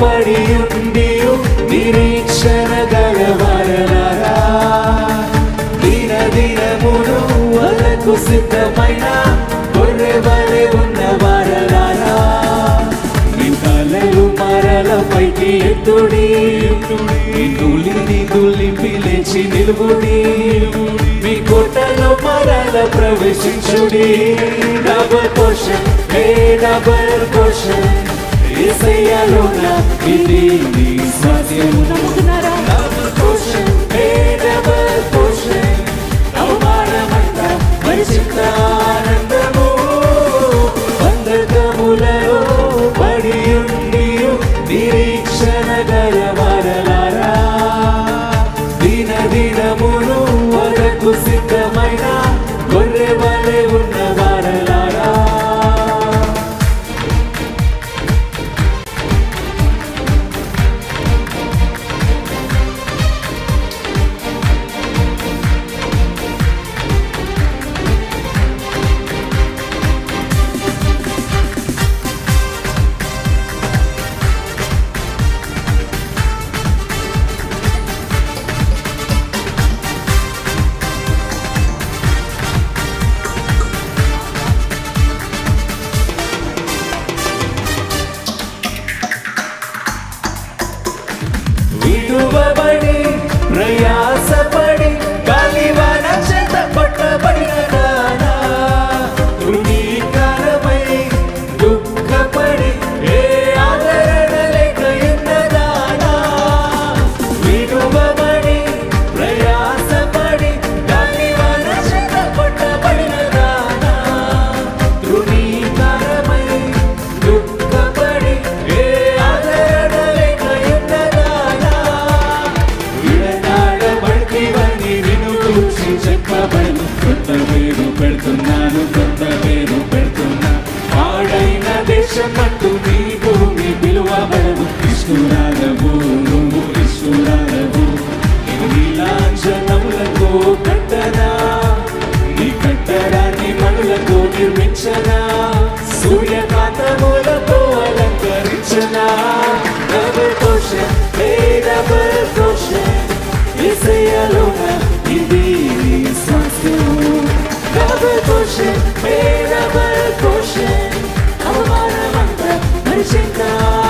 പടിയുണ്ടിയു നിരീക്ഷണ నిరీక్షణ గలవారలారా దిన దినమును సిద్ధమైన గొర్రె వలె ఉన్న వారలారా. మీ తలలు మరల పైకి ఎత్తుడి. మీ తులిని తులిపి లేచి మీ కోటలో మరల ప్రవేశించుడి. Double portion a double portion. ఏసయ్యలోన? ఇది నీ స్వాస్యము నమ్ముతున్నారా? డబల్ పోషన్ హే డబల్ ఆనందము బంధకములలో పడి ఉండి నిరీక్షణ గలవారలారా tu baba Jacob. Portion hey double portion అవమానమంత పరిచింత ఆనందము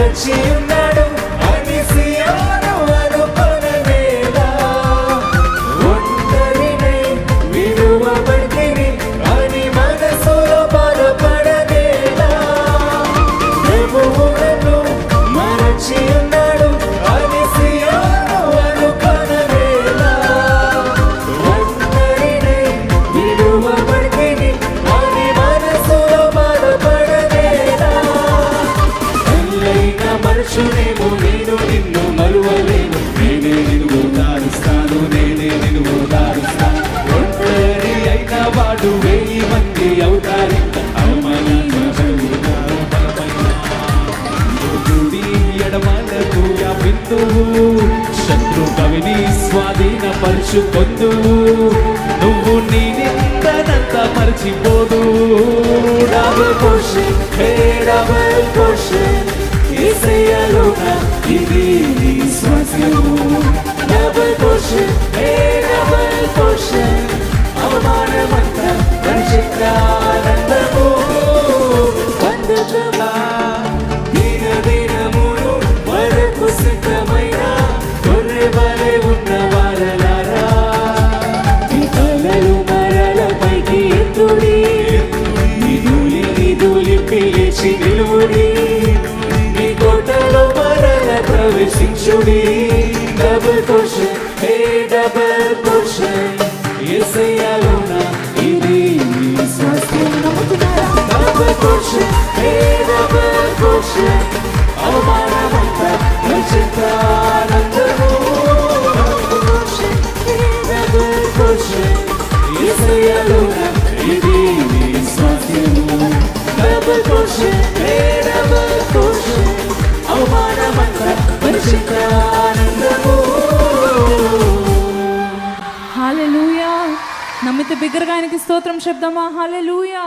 that you know. ఎల్లైన నేను నిన్ను మరువలేను. నేనే నిన్ను దారుస్తాను నేనే నిన్ను దారుస్తాను. ఒంటరి అయిన వాడు వెయ్యి మంది అవుతారు. అవమానంగా జరుగుతారు బలమైన శత్రు కవిని స్వాధీన హాలెలూయా నమ్మితే బిగ్గరగా ఆయనకి స్తోత్రం చెప్దామా? హాలెలూయా